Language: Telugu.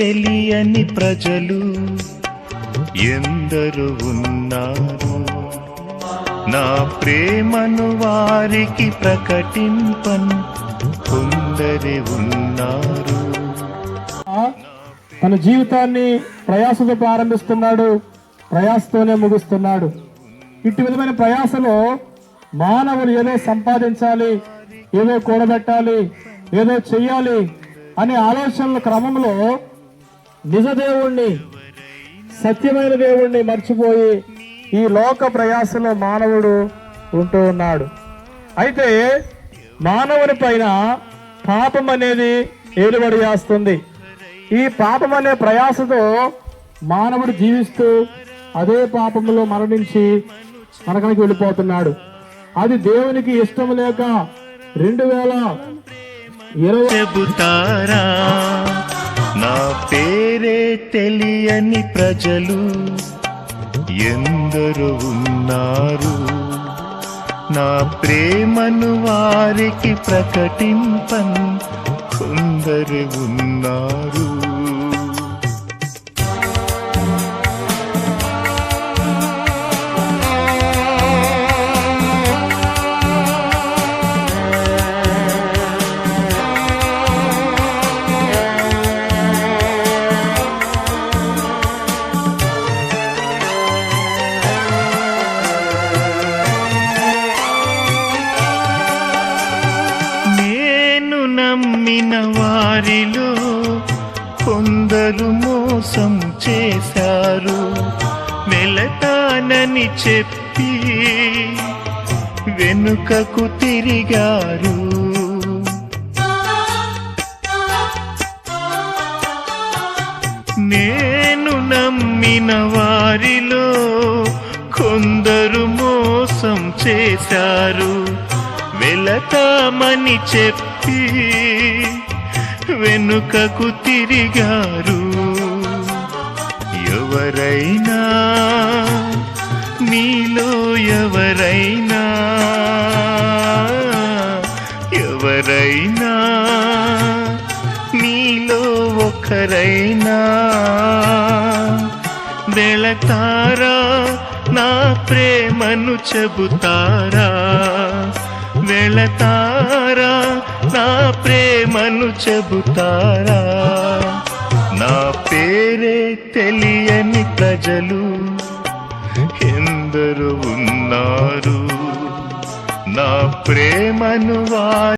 తెలియని ప్రజలు ఎందరు ఉన్నారు. నా ప్రేమను వారికి ప్రకటింపన్ కొందరి ఉన్నారు. తన జీవితాన్ని ప్రయాసతో ప్రారంభిస్తున్నాడు ప్రయాసతోనే ముగుస్తున్నాడు. ఇట్టి విధమైన ప్రయాసలో మానవులు ఏదో సంపాదించాలి ఏదో కూడబెట్టాలి ఏదో చెయ్యాలి అనే ఆలోచనల క్రమంలో నిజ దేవుణ్ణి సత్యమైన దేవుణ్ణి మర్చిపోయి ఈ లోక ప్రయాసలో మానవుడు ఉంటూ ఉన్నాడు. అయితే మానవుని పైన పాపం అనేది ఏలుబడి చేస్తుంది. ఈ పాపం అనే ప్రయాసతో మానవుడు జీవిస్తూ అదే పాపంలో మరణించి నరకానికి వెళ్ళిపోతున్నాడు. అది దేవునికి ఇష్టం లేక రెండు వేల ఇరవై చెబుతారా? నా పేరే తెలియని ప్రజలు ఎందరు ఉన్నారు. నా ప్రేమను వారికి ప్రకటింపన్ కొందరు ఉన్నారు. నమ్మిన వారిలో కొందరు మోసం చేశారు. వెళతానని చెప్పి వెనుకకు తిరిగారు. నేను నమ్మిన వారిలో కొందరు మోసం చేశారు. వెళతామని చెప్పి వెనుకకు తిరిగారు. ఎవరైనా మీలో ఎవరైనా ఎవరైనా మీలో ఒకరైనా వెళతారా నా ప్రేమను చెబుతారా? వెళతారా? నా ప్రేమను చెబుతారా? నా పేరే తెలియని ప్రజలు ఎందరు ఉన్నారు. నా ప్రేమను వారి